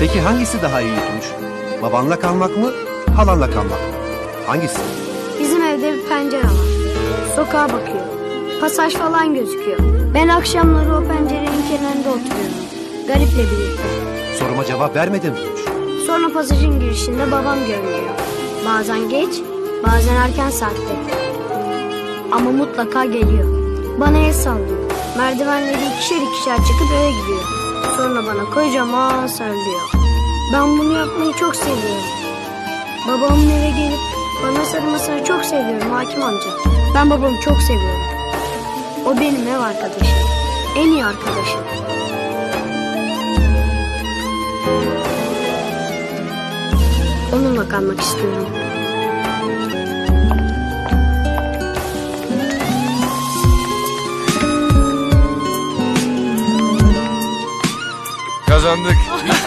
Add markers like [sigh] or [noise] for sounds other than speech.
Peki hangisi daha iyi Tunç? Babanla kalmak mı, halanla kalmak mı? Hangisi? Bizim evde bir pencere var. Sokağa bakıyor. Pasaj falan gözüküyor. Ben akşamları o pencerenin kenarında oturuyorum. Gariple birlikte. Soruma cevap vermedin Tunç. Sonra pasajın girişinde babam görünüyor. Bazen geç, bazen erken saatte. Ama mutlaka geliyor. Bana el sallıyor. Merdivenleri ikişer ikişer çıkıp eve gidiyor. Sonra bana kocaman sarılıyor. Ben bunu yapmayı çok seviyorum. Babamın eve gelip bana sarılmasını çok seviyorum hakim amca. Ben babamı çok seviyorum. O benim ev arkadaşım. En iyi arkadaşım. Onunla kalmak istiyorum. Kazandık. [laughs]